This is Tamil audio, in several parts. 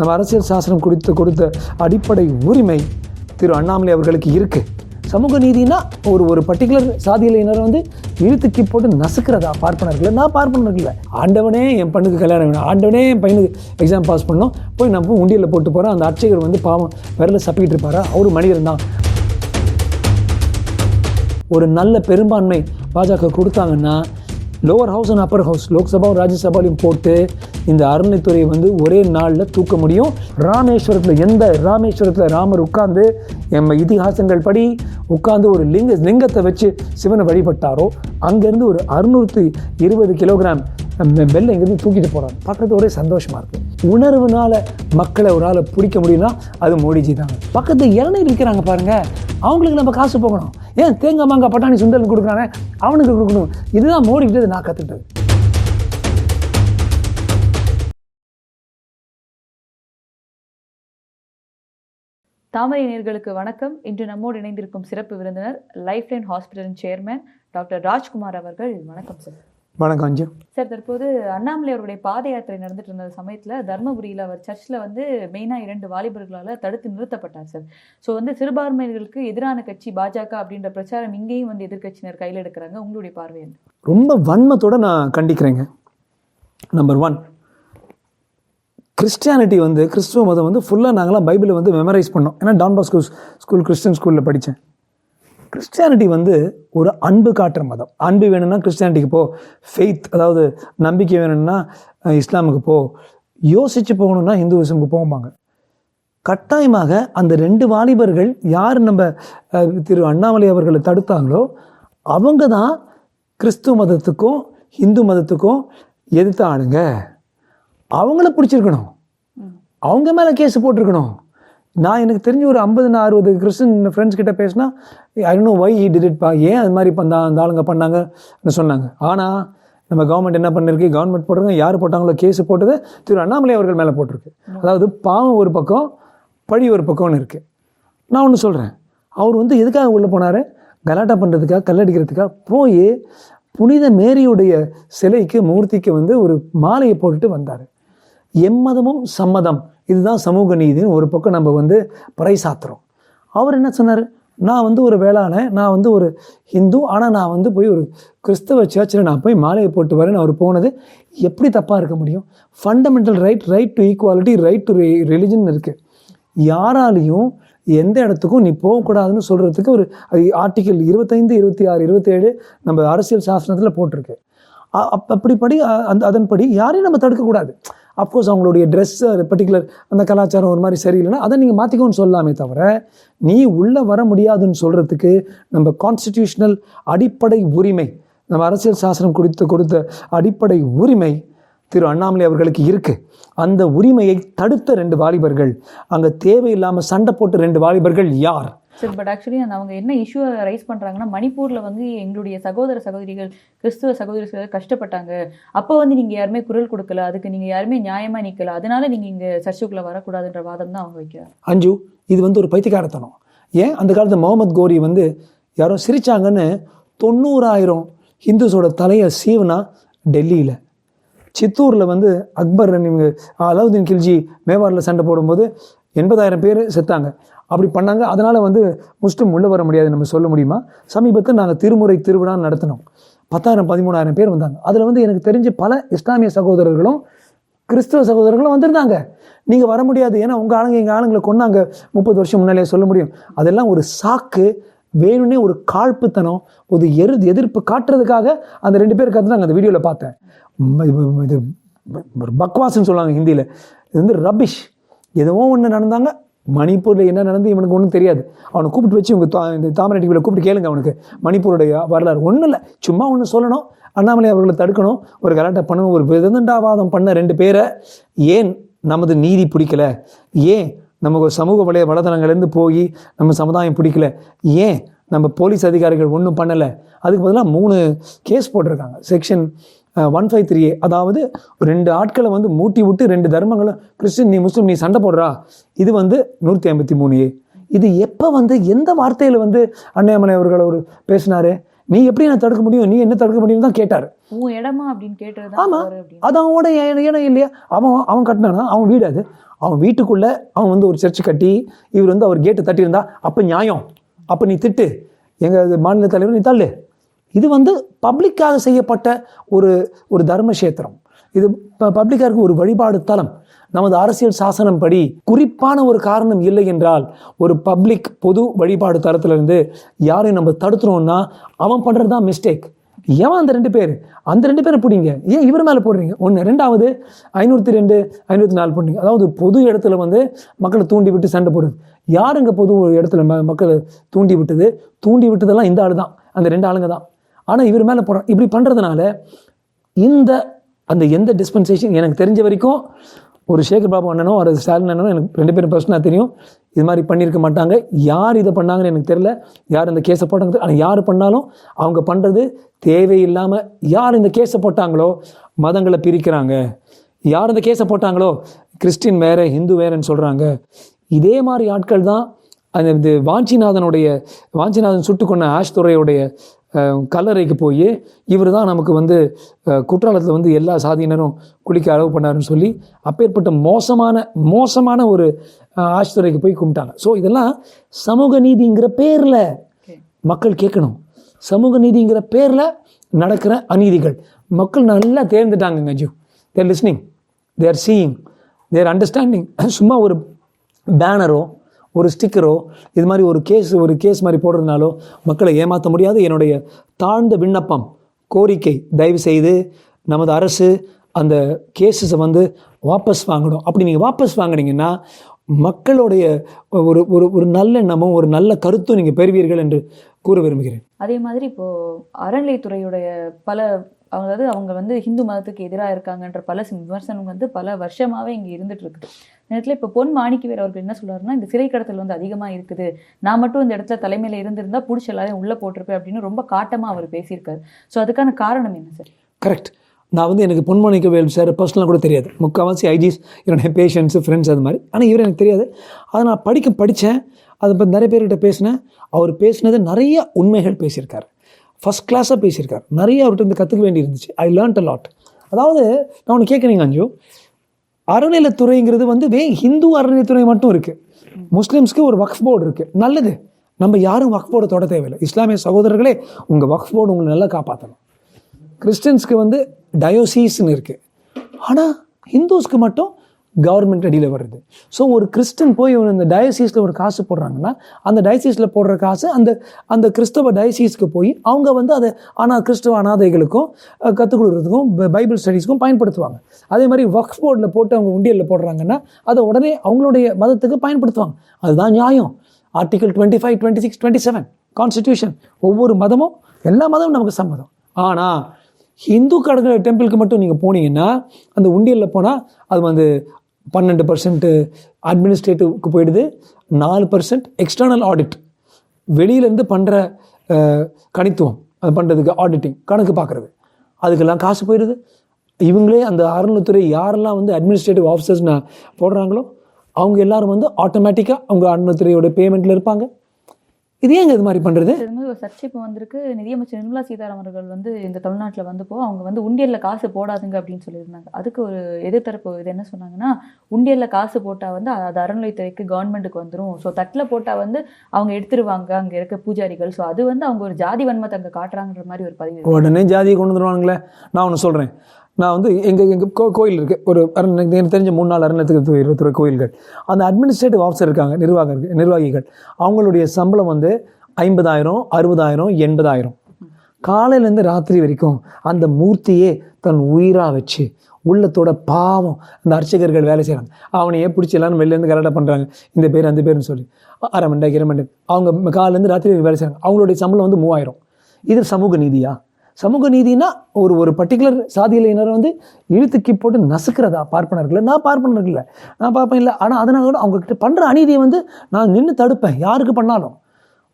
நம்ம அரசியல் சாசனம் குறித்து கொடுத்த அடிப்படை உரிமை திரு அண்ணாமலை அவர்களுக்கு இருக்குது சமூக நீதினா ஒரு ஒரு பர்டிகுலர் சாதியிலையினர் வந்து இழுத்துக்கி போட்டு நசுக்கிறதா பார்ப்பனர்களை? நான் பார்ப்பனர்கள் ஆண்டவனே என் பண்ணுக்கு கல்யாணம் வேணும். ஆண்டவனே என் பையனுக்கு எக்ஸாம் பாஸ் பண்ணோம் போய் நம்ம உண்டியலில் போட்டு போகிறோம் அந்த அர்ச்சகர் வந்து பாவம் விரல சப்பிக்கிட்டு இருப்பாரா? அவர் மனிதன் தான். ஒரு நல்ல பெரும்பான்மை பாஜக கொடுத்தாங்கன்னா lower house and upper house லோக்சபாவும் ராஜ்யசபாலையும் போட்டு இந்த அருணைத்துறையை வந்து ஒரே நாளில் தூக்க முடியும். ராமேஸ்வரத்தில் எந்த ராமேஸ்வரத்தில் ராமர் உட்கார்ந்து நம்ம இதிகாசங்கள் படி உட்கார்ந்து ஒரு லிங்க லிங்கத்தை வச்சு சிவனை வழிபட்டாரோ அங்கேருந்து ஒரு அறுநூற்றி இருபது கிலோகிராம் வெள்ளை இங்கேருந்து தூக்கிட்டு போகிறாங்க பக்கத்து ஒரே சந்தோஷமாக இருக்குது உணர்வுனால மக்களை ஒரு ஆளை பிடிக்க முடியும்னா அது மோடிஜி தாங்க பக்கத்து இளநீர் விற்கிறாங்க பாருங்கள் அவங்களுக்கு நம்ம காசு போகணும். ஏன் தேங்காய் மாங்காய் பட்டாணி சுண்டல் கொடுக்குறானே? அவனுக்கு கொடுக்கணும். இதுதான் மோடி நான் கற்றுக்கிட்டது தாமரை நேர்களுக்கு வணக்கம். இன்று நம்மோடு இணைந்திருக்கும் சிறப்பு விருந்தினர் லைஃப் லைன் ஹாஸ்பிட்டலின் சேர்மேன் டாக்டர் ராஜ்குமார் அவர்கள். வணக்கம் சார் வணக்கம் சார் தற்போது அண்ணாமலை அவருடைய பாத யாத்திரை நடந்துட்டு இருந்த சமயத்தில் தர்மபுரியில் அவர் சர்ச்சில் வந்து மெயினாக இரண்டு வாலிபர்களால் தடுத்து நிறுத்தப்பட்டார் சார் ஸோ வந்து சிறுபான்மையினர்களுக்கு எதிரான கட்சி பாஜக அப்படின்ற பிரச்சாரம் இங்கேயும் வந்து எதிர்க்கட்சியினர் கையில் எடுக்கிறாங்க. உங்களுடைய பார்வை என்ன? ரொம்ப வன்மத்தோட நான் கண்டிக்கிறேங்க. நம்பர் ஒன் கிறிஸ்டியானிட்டி வந்து கிறிஸ்துவ மதம் வந்து ஃபுல்லாக நாங்களாம் பைபிளை வந்து மெமரைஸ் பண்ணோம். ஏன்னா டான் பாஸ்கோ ஸ்கூல் கிறிஸ்டின் ஸ்கூலில் படித்தேன் கிறிஸ்டியானிட்டி வந்து ஒரு அன்பு காட்டுற மதம். அன்பு வேணும்னா கிறிஸ்டியானிட்டிக்கு போ. ஃபெய்த் அதாவது நம்பிக்கை வேணும்னா இஸ்லாமுக்கு போ. யோசித்து போகணும்னா ஹிந்துவிசமுக்கு போவாங்க கட்டாயமாக அந்த ரெண்டு வாலிபர்கள் யார் நம்ம திரு அண்ணாமலை அவர்களை தடுத்தாங்களோ அவங்க தான் கிறிஸ்துவ மதத்துக்கும் ஹிந்து மதத்துக்கும் எதிர்த்த ஆளுங்க. அவங்கள பிடிச்சிருக்கணும். அவங்க மேலே கேஸ் போட்டிருக்கணும். நான் எனக்கு தெரிஞ்ச ஒரு ஐம்பது அறுபது கிறிஸ்டின் ஃப்ரெண்ட்ஸ் கிட்ட பேசினா I know why he did இட்பா ஏன் அது மாதிரி பண்ணா அந்த ஆளுங்க பண்ணாங்கன்னு சொன்னாங்க. ஆனால் நம்ம கவர்மெண்ட் என்ன பண்ணிருக்கு? கவர்மெண்ட் போட்டிருக்காங்க. யார் போட்டாங்களோ கேஸ் போட்டது திரு அண்ணாமலை அவர்கள் மேலே போட்டிருக்கு. அதாவது பாவம் ஒரு பக்கம் பழி ஒரு பக்கம்னு இருக்குது நான் ஒன்று சொல்கிறேன் அவர் வந்து எதுக்காக உள்ளே போனார்? கலாட்டா பண்ணுறதுக்காக கல்லடிக்கிறதுக்காக போய் புனித மேரியுடைய சிலைக்கு மூர்த்திக்கு வந்து ஒரு மாலையை போட்டுட்டு வந்தார். எம்மதமும் சம்மதம். இதுதான் சமூக நீதின்னு ஒரு பக்கம் நம்ம வந்து பறைசாத்துறோம். அவர் என்ன சொன்னார்? நான் வந்து ஒரு வேளாண் நான் வந்து ஒரு ஹிந்து ஆனால் நான் வந்து போய் ஒரு கிறிஸ்தவ சர்ச்சில் நான் போய் மாலையை போட்டு வரேன்னு அவர் போனது எப்படி தப்பாக இருக்க முடியும்? Fundamental right right to equality right to religion இருக்குது யாராலையும் எந்த இடத்துக்கும் நீ போகக்கூடாதுன்னு சொல்கிறதுக்கு ஒரு ஆர்டிகல் இருபத்தைந்து இருபத்தி ஆறு இருபத்தேழு நம்ம அரசியல் சாசனத்தில் போட்டிருக்கு. அப் அப்படிப்படி அந்த அதன்படி யாரையும் நம்ம தடுக்கக்கூடாது அஃப்கோர்ஸ் அவங்களுடைய ட்ரெஸ்ஸு பர்டிகுலர் அந்த கலாச்சாரம் ஒரு மாதிரி சரியில்லைன்னா அதை நீங்கள் மாற்றிக்கோன்னு சொல்லலாமே தவிர நீ உள்ளே வர முடியாதுன்னு சொல்கிறதுக்கு நம்ம கான்ஸ்டிடியூஷனல் அடிப்படை உரிமை நம்ம அரசியல் சாசனம் கொடுத்து கொடுத்த அடிப்படை உரிமை திரு அண்ணாமலை அவர்களுக்கு இருக்குது அந்த உரிமையை தடுத்த ரெண்டு வாலிபர்கள் அங்கே தேவையில்லாமல் சண்டை போட்ட ரெண்டு வாலிபர்கள் யார்? சார் பட் ஆக்சுவலி அந்த அவங்க என்ன இஷ்யூ ரைஸ் பண்ணுறாங்கன்னா மணிப்பூரில் வந்து எங்களுடைய சகோதர சகோதரிகள் கிறிஸ்துவ சகோதரிகள் கஷ்டப்பட்டாங்க. அப்போ வந்து நீங்கள் யாருமே குரல் கொடுக்கல அதுக்கு நீங்கள் யாருமே நியாயமாக நிற்கல அதனால நீங்கள் இங்கே சர்ச்சுக்குள்ளே வரக்கூடாதுன்ற வாதம் தான் அவங்க வைக்கிறார் அஞ்சு இது வந்து ஒரு பைத்தியக்காரத்தனம். ஏன்? அந்த காலத்து முகமது கோரி வந்து யாரோ சிரித்தாங்கன்னு தொண்ணூறாயிரம் ஹிந்துஸோட தலையை சீவனா டெல்லியில். சித்தூரில் வந்து அக்பர் இவங்க அலாவுதீன் கில்ஜி மேவாரில் சண்டை போடும்போது எண்பதாயிரம் பேர் செத்தாங்க. அப்படி பண்ணாங்க. அதனால் வந்து முஸ்லீம் உள்ளே வர முடியாது நம்ம சொல்ல முடியுமா? சமீபத்தில் நாங்கள் திருமுறை திருவிழா நடத்தினோம். பத்தாயிரம் பதிமூணாயிரம் பேர் வந்தாங்க. அதில் வந்து எனக்கு தெரிஞ்சு பல இஸ்லாமிய சகோதரர்களும் கிறிஸ்தவ சகோதரர்களும் வந்திருந்தாங்க. நீங்கள் வர முடியாது. ஏன்னா உங்கள் ஆளுங்க எங்கள் ஆளுங்களை கொண்டாங்க முப்பது வருஷம் முன்னாலே சொல்ல முடியும். அதெல்லாம் ஒரு சாக்கு வேணும்னே ஒரு காழ்ப்புத்தனம் ஒரு எரு எதிர்ப்பு காட்டுறதுக்காக அந்த ரெண்டு பேர் கற்றுனாங்க அந்த வீடியோவில் பார்த்தேன். இது- ஒரு பக்வாஸ்ன்னு சொல்லுவாங்க ஹிந்தியில். இது வந்து ரபிஷ் எதுவோ ஒன்று நடந்தாங்க. மணிப்பூரில் என்ன நடந்து இவனுக்கு ஒன்றும் தெரியாது. அவனை கூப்பிட்டு வச்சு இவங்க தா- இந்த தாமரை டிவியில் கூப்பிட்டு கேளுங்க அவனுக்கு. மணிப்பூருடைய வரலாறு ஒன்றும் இல்லை. சும்மா ஒன்று சொல்லணும். அண்ணாமலை அவர்களை தடுக்கணும். ஒரு கலாட்டை பண்ணணும். ஒரு விதண்டாவாதம் பண்ண ரெண்டு பேரை ஏன் நமது நீதி பிடிக்கல? ஏன் நமக்கு சமூக வலைய வலைதளங்கள்லேருந்து போய் நம்ம சமுதாயம் பிடிக்கல? ஏன் நம்ம போலீஸ் அதிகாரிகள் ஒன்றும் பண்ணலை? அதுக்கு பதிலாக மூணு கேஸ் போட்டிருக்காங்க. செக்ஷன் ஒன் ஃபைவ் த்ரீ அதாவது ரெண்டு ஆட்களை வந்து மூட்டி விட்டு ரெண்டு தர்மங்களும் கிறிஸ்டின் நீ முஸ்லீம் நீ சண்டை போடுறா. இது வந்து நூற்றி ஐம்பத்தி மூணு ஏ. இது எப்போ வந்து எந்த வார்த்தையில் வந்து அண்ணாமலை அவர்கள் அவர் பேசினாரு? நீ எப்படி என்ன தடுக்க முடியும்? நீ என்ன தடுக்க முடியும் தான் கேட்டார். உன் இடமா அப்படின்னு கேட்டது ஆமா. தான் அப்படின்னு. அது அவனோட இடம் இல்லையா? அவன் அவன் கட்டினானா? அவன் வீடு அது. அவன் வீட்டுக்குள்ளே அவன் வந்து ஒரு சர்ச்சு கட்டி இவர் வந்து அவர் கேட்டு தட்டியிருந்தா அப்போ நியாயம். அப்போ நீ திட்டு. எங்கள் மாநில தலைவர் நீ தள்ளு. இது வந்து பப்ளிக்காக செய்யப்பட்ட ஒரு ஒரு தர்மக்ஷேத்திரம். இது பப்ளிக்காக இருக்க ஒரு வழிபாடு தலம். நமது அரசியல் சாசனம் படி குறிப்பான ஒரு காரணம் இல்லை என்றால் ஒரு பப்ளிக் பொது வழிபாடு தளத்திலிருந்து யாரையும் நம்ம தடுத்துறோம்னா அவன் பண்ணுறது தான் மிஸ்டேக் ஏன் அந்த ரெண்டு பேர்? அந்த ரெண்டு பேரை பிடிங்க. ஏன் இவர் மேலே போடுறீங்க? ஒன்று ரெண்டாவது ஐநூற்றி ரெண்டு ஐநூற்றி நாலு போடுறீங்க அதாவது பொது இடத்துல வந்து மக்களை தூண்டி விட்டு சண்டை போடுறது. யாருங்க பொது இடத்துல ம மக்களை தூண்டி விட்டது தூண்டி விட்டதெல்லாம் இந்த ஆள் தான் அந்த ரெண்டு ஆளுங்க தான். ஆனால் இவர் மேலே போடுறான் இப்படி பண்ணுறதுனால இந்த அந்த எந்த டிஸ்பென்சேஷன் எனக்கு தெரிஞ்ச வரைக்கும் ஒரு சேகர் பாபு அண்ணனோ ஒரு ஸ்டாலின் அண்ணனோ எனக்கு ரெண்டு பேரும் பர்சனாக தெரியும். இது மாதிரி பண்ணியிருக்க மாட்டாங்க. யார் இதை பண்ணாங்கன்னு எனக்கு தெரியல. யார் இந்த கேஸை போட்டாங்க ஆனால் யார் பண்ணாலும் அவங்க பண்ணுறது தேவையில்லாமல் யார் இந்த கேஸை போட்டாங்களோ மதங்களை பிரிக்கிறாங்க. யார் இந்த கேஸை போட்டாங்களோ கிறிஸ்டின் வேறு ஹிந்து வேறேன்னு சொல்கிறாங்க இதே மாதிரி ஆட்கள் தான் அந்த இது வாஞ்சிநாதனுடைய வாஞ்சிநாதன் சுட்டு கொண்ட ஆஷ் துறையுடைய கல்லறைக்கு போய் இவர் தான் நமக்கு வந்து குற்றாலத்தில் வந்து எல்லா சாதியினரும் குளிக்க அளவு பண்ணாருன்னு சொல்லி அப்பேற்பட்ட மோசமான மோசமான ஒரு அஹ், ஆஷ் துறைக்கு போய் கும்பிட்டாங்க. ஸோ இதெல்லாம் சமூக நீதிங்கிற பேரில் மக்கள் கேட்கணும். சமூக நீதிங்கிற பேரில் நடக்கிற அநீதிகள். மக்கள் நல்லா தேர்ந்துட்டாங்க கஜு their listening their seeing their understanding சும்மா ஒரு பேனரோ ஒரு ஸ்டிக்கரோ இது மாதிரி ஒரு கேஸ் ஒரு கேஸ் மாதிரி போடுறதுனாலோ மக்களை ஏமாற்ற முடியாது. என்னுடைய தாழ்ந்த விண்ணப்பம் கோரிக்கை தயவு செய்து நமது அரசு அந்த கேஸஸை வந்து வாபஸ் வாங்கணும். அப்படி நீங்கள் வாபஸ் வாங்கினீங்கன்னா மக்களுடைய ஒரு ஒரு ஒரு நல்லெண்ணமும் ஒரு நல்ல கருத்தும் நீங்கள் பெறுவீர்கள் என்று கூற விரும்புகிறேன். அதே மாதிரி இப்போது அறநிலைத்துறையுடைய பல அதாவது அவங்க வந்து ஹிந்து மதத்துக்கு எதிராக இருக்காங்கன்ற பல விமர்சனம் வந்து பல வருஷமாகவே இங்கே இருந்துட்டு இருக்குது. நேரத்தில் இப்போ பொன் மாணிக்கவேர் அவர்கள் என்ன சொல்கிறாருன்னா இந்த சிறை கடத்தல் வந்து அதிகமாக இருக்குது. நான் மட்டும் இந்த இடத்துல தலைமையில் இருந்திருந்தால் பிடிச்ச எல்லாரையும் உள்ளே போட்டிருப்பேன் அப்படின்னு ரொம்ப காட்டமாக அவர் பேசியிருக்காரு. ஸோ அதுக்கான காரணம் என்ன சார் கரெக்ட் நான் வந்து எனக்கு பொன்மணிக்க வேல் சார் பர்சனலாக கூட தெரியாது. முக்கால்வாசி ஐஜிஸ் என்னுடைய பேஷண்ட்ஸு ஃப்ரெண்ட்ஸ் அது மாதிரி. ஆனால் இவர் எனக்கு தெரியாது. அதை நான் படிக்க படித்தேன் அதை இப்போ நிறைய பேர்கிட்ட பேசினேன். அவர் பேசினது நிறைய உண்மைகள் பேசியிருக்காரு. ஃபஸ்ட் கிளாஸாக பேசியிருக்காரு. நிறைய அவர்கிட்ட இருந்து கற்றுக்க வேண்டி இருந்துச்சு ஐ லேர்ன்ட் அ லாட் அதாவது நான் ஒன்று கேட்குறீங்க அஞ்சு? அறநிலைத்துறைங்கிறது வந்து வே ஹிந்து அறநிலைத்துறை மட்டும் இருக்குது முஸ்லீம்ஸ்க்கு ஒரு வக்ஃப் போர்டு இருக்குது நல்லது. நம்ம யாரும் வக்ஃப் போர்டு தொட தேவையில்லை. இஸ்லாமிய சகோதரர்களே உங்கள் வக்ஃப் போர்டு உங்களை நல்லா காப்பாற்றணும் கிறிஸ்டின்ஸ்க்கு வந்து டயோசீஸ்னு இருக்குது ஆனால் ஹிந்துஸ்க்கு மட்டும் கவர்மெண்ட் அடியில் வருது. ஸோ ஒரு கிறிஸ்டன் போய் ஒரு இந்த டயசீஸில் ஒரு காசு போடுறாங்கன்னா அந்த டயசீஸில் போடுற காசு அந்த அந்த கிறிஸ்தவ டயசீஸ்க்கு போய் அவங்க வந்து அதை ஆனால் கிறிஸ்தவ அனாதைகளுக்கும் கற்றுக் கொடுக்குறதுக்கும் பை- பைபிள் ஸ்டடீஸ்க்கும் பயன்படுத்துவாங்க. அதே மாதிரி ஒர்க் போர்டில் போட்டு அவங்க உண்டியலில் போடுறாங்கன்னா அதை உடனே அவங்களுடைய மதத்துக்கு பயன்படுத்துவாங்க. அதுதான் நியாயம். Article twenty five twenty six twenty seven constitution ஒவ்வொரு மதமும் எல்லா மதமும் நமக்கு சம்மதம். ஆனால் ஹிந்து கடற்கரை டெம்பிளுக்கு மட்டும் நீங்கள் போனீங்கன்னா அந்த உண்டியலில் போனால் அது வந்து பன்னெண்டு பர்சன்ட்டு அட்மினிஸ்ட்ரேட்டிவ்க்கு போயிடுது. நாலு பர்சன்ட் எக்ஸ்டர்னல் ஆடிட் வெளியிலேருந்து பண்ணுற கணித்துவம். அது பண்ணுறதுக்கு ஆடிட்டிங் கணக்கு பார்க்குறது. அதுக்கெல்லாம் காசு போயிடுது. இவங்களே அந்த அறநிலைத்துறை யாரெல்லாம் வந்து அட்மினிஸ்ட்ரேட்டிவ் ஆஃபீஸர்ஸ் போடுறாங்களோ அவங்க எல்லாரும் வந்து ஆட்டோமேட்டிக்காக அவங்க அறநிலைத்துறையோட பேமெண்ட்டில் இருப்பாங்க. இது ஏங்க இது மாதிரி பண்ணுறது ஒரு சர்ச்சை இப்போ வந்திருக்கு. நிதியமைச்சர் நிர்மலா சீதாராமன் அவர்கள் வந்து இந்த தமிழ்நாட்டில் வந்தப்போ அவங்க வந்து உண்டியல்ல காசு போடாதுங்க அப்படின்னு சொல்லியிருந்தாங்க. அதுக்கு ஒரு எதிர்த்தரப்பு இது என்ன சொன்னாங்கன்னா உண்டியல்ல காசு போட்டால் வந்து அது அறநிலைத்துறைக்கு கவர்மெண்ட்டுக்கு வந்துடும் ஸோ தட்டில் போட்டால் வந்து அவங்க எடுத்துருவாங்க. அங்கே இருக்க பூஜாரிகள். ஸோ அது வந்து அவங்க ஒரு ஜாதி வன்மத்தை அங்கே காட்டுறாங்கன்ற மாதிரி ஒரு பதிவு. உடனே ஜாதியை கொண்டு வந்துடுவானுங்களே நான் ஒன்று சொல்கிறேன் நான் வந்து எங்கள் எங்கள் கோ கோயில் இருக்குது ஒரு அரண் எனக்கு தெரிஞ்ச மூணு நாள் அறநிலையத்துக்கு இருபத்தொரு கோயில்கள். அந்த அட்மினிஸ்ட்ரேட்டிவ் ஆஃபீஸர் இருக்காங்க நிர்வாக நிர்வாகிகள். அவங்களுடைய சம்பளம் வந்து ஐம்பதாயிரம் அறுபதாயிரம் எண்பதாயிரம். காலையிலேருந்து ராத்திரி வரைக்கும் அந்த மூர்த்தியே தன் உயிராக வச்சு உள்ளத்தோட பாவம் அந்த அர்ச்சகர்கள் வேலை செய்கிறாங்க அவனையே பிடிச்சி எல்லாரும் வெளிலேருந்து கரெக்டாக பண்ணுறாங்க இந்த பேர் அந்த பேர்னு சொல்லி. அரை மண்டை இரை மண்டை அவங்க காலையிலேருந்து ராத்திரி வேலை செய்கிறாங்க அவங்களுடைய சம்பளம் வந்து மூவாயிரம். இது சமூக நீதியா? சமூக நீதினா ஒரு ஒரு பர்டிகுலர் சாதியினர் வந்து இழுத்துக்கி போட்டு நசுக்கிறதா பார்ப்பனர்கள் நான் பார்ப்பனர்கள் இல்லை. நான் பார்ப்பேன் இல்லை. ஆனால் அதனால கூட அவங்கக்கிட்ட பண்ணுற அநீதியை வந்து நான் நின்று தடுப்பேன். யாருக்கு பண்ணாலும்.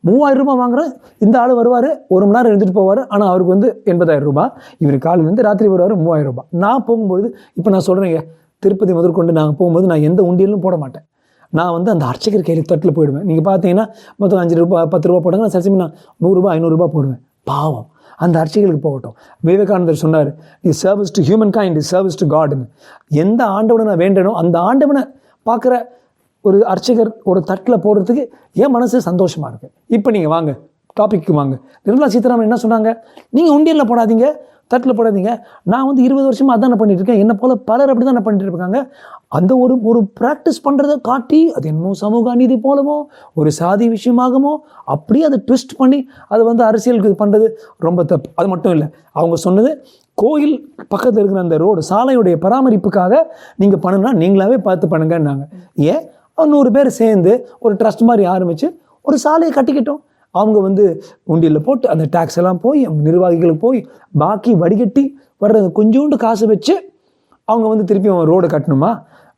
மூவாயிரம் ரூபாய் வாங்குறேன். இந்த ஆள் வருவார். ஒரு மணி நேரம் இருந்துட்டு போவார். ஆனால் அவருக்கு வந்து எண்பதாயிரம் ரூபாய். இவர் காலையிலேருந்து ராத்திரி வருவார். மூவாயிரம் ரூபாய். நான் போகும்பொழுது இப்போ நான் சொல்கிறேங்க திருப்பதி முதற்கொண்டு நாங்கள் போகும்போது நான் எந்த உண்டியலும் போட மாட்டேன். நான் வந்து அந்த அர்ச்சகர் கையில் தட்டில் போயிடுவேன். நீங்கள் பார்த்தீங்கன்னா மொத்தம் அஞ்சு ரூபாய் பத்து ரூபா போடுங்க நான் சரி நான் நூறுரூபா ஐநூறுரூபா போடுவேன். பாவம். அந்த அர்ச்சைகளுக்கு போகட்டும். விவேகானந்தர் சொன்னார் நீ service to humankind is service to காடுன்னு எந்த ஆண்டவனை நான் வேண்டனோ அந்த ஆண்டவனை பார்க்குற ஒரு அர்ச்சகர் ஒரு தட்டில் போடுறதுக்கு என் மனசு சந்தோஷமாக இருக்குது இப்போ நீங்கள் வாங்க டாபிக்கு வாங்க. நிர்மலா சீதாராமன் என்ன சொன்னாங்க நீங்கள் உண்டியலில் போடாதீங்க தட்டில் போடாதீங்க. நான் வந்து இருபது வருஷமாக அதான் பண்ணிட்டு இருக்கேன் என்னை போல் பலர் அப்படி தான் பண்ணிட்டு இருக்காங்க. அந்த ஒரு ஒரு ப்ராக்டிஸ் பண்ணுறதை காட்டி அது என்னமோ சமூக அநீதி போலவோ ஒரு சாதி விஷயமாகமோ அப்படியே அதை ட்விஸ்ட் பண்ணி அதை வந்து அரசியலுக்கு இது பண்ணுறது ரொம்ப தப்பு. அது மட்டும் இல்லை. அவங்க சொன்னது கோயில் பக்கத்தில் இருக்கிற அந்த ரோடு சாலையுடைய பராமரிப்புக்காக நீங்கள் பண்ணுனா நீங்களாவே பார்த்து பண்ணுங்கன்னாங்க. ஏன்? ஒரு நூறு பேர் சேர்ந்து ஒரு ட்ரஸ்ட் மாதிரி ஆரம்பித்து ஒரு சாலையை கட்டிக்கிட்டோம். அவங்க வந்து உண்டியலில் போட்டு அந்த டேக்ஸ் எல்லாம் போய் அவங்க நிர்வாகிகளுக்கு போய் பாக்கி வடிகட்டி வர்ற கொஞ்சோண்டு காசு வச்சு அவங்க வந்து திருப்பி அவன் ரோடு கட்டணுமா?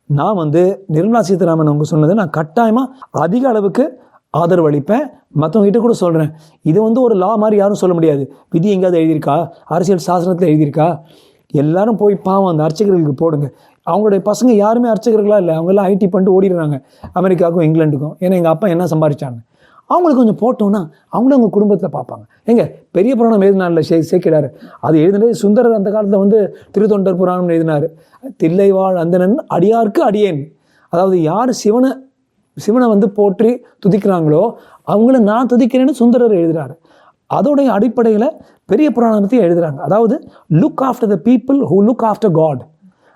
நான் வந்து நிர்மலா சீதாராமன் அவங்க சொன்னதை நான் கட்டாயமாக அதிக அளவுக்கு ஆதரவு அளிப்பேன். மற்றவங்ககிட்ட கூட சொல்கிறேன் இது வந்து ஒரு லா மாதிரி யாரும் சொல்ல முடியாது. விதி எங்கேயாவது எழுதியிருக்கா? அரசியல் சாசனத்தில் எழுதியிருக்கா? எல்லாரும் போய் பாவம் அந்த அர்ச்சகர்களுக்கு போடுங்க. அவங்களுடைய பசங்க யாருமே அர்ச்சகர்களாக இல்லை. அவங்கெல்லாம் ஐடி பண்ணிட்டு ஓடிடுறாங்க. அமெரிக்காவுக்கும் இங்கிலாண்டுக்கும் ஏன்னா எங்கள் அப்பா என்ன சம்பாதிச்சாங்க அவங்களுக்கு கொஞ்சம் போட்டோன்னா அவங்களும் அவங்க குடும்பத்தில் பார்ப்பாங்க. எங்க? பெரிய புராணம் எழுதினார்ல சே சேர்க்கிறார் அது எழுதினது சுந்தரர் அந்த காலத்தில் வந்து திருத்தொண்டர் புராணம் எழுதினார். தில்லைவாழ் அந்தனன் அடியார்க்கு அடியேன். அதாவது யார் சிவனை சிவனை வந்து போற்றி துதிக்கிறாங்களோ அவங்கள நான் துதிக்கிறேன்னு சுந்தரர் எழுதுகிறாரு அதோடைய அடிப்படையில் பெரிய புராணத்தையும் எழுதுகிறாங்க அதாவது look after the people who look after god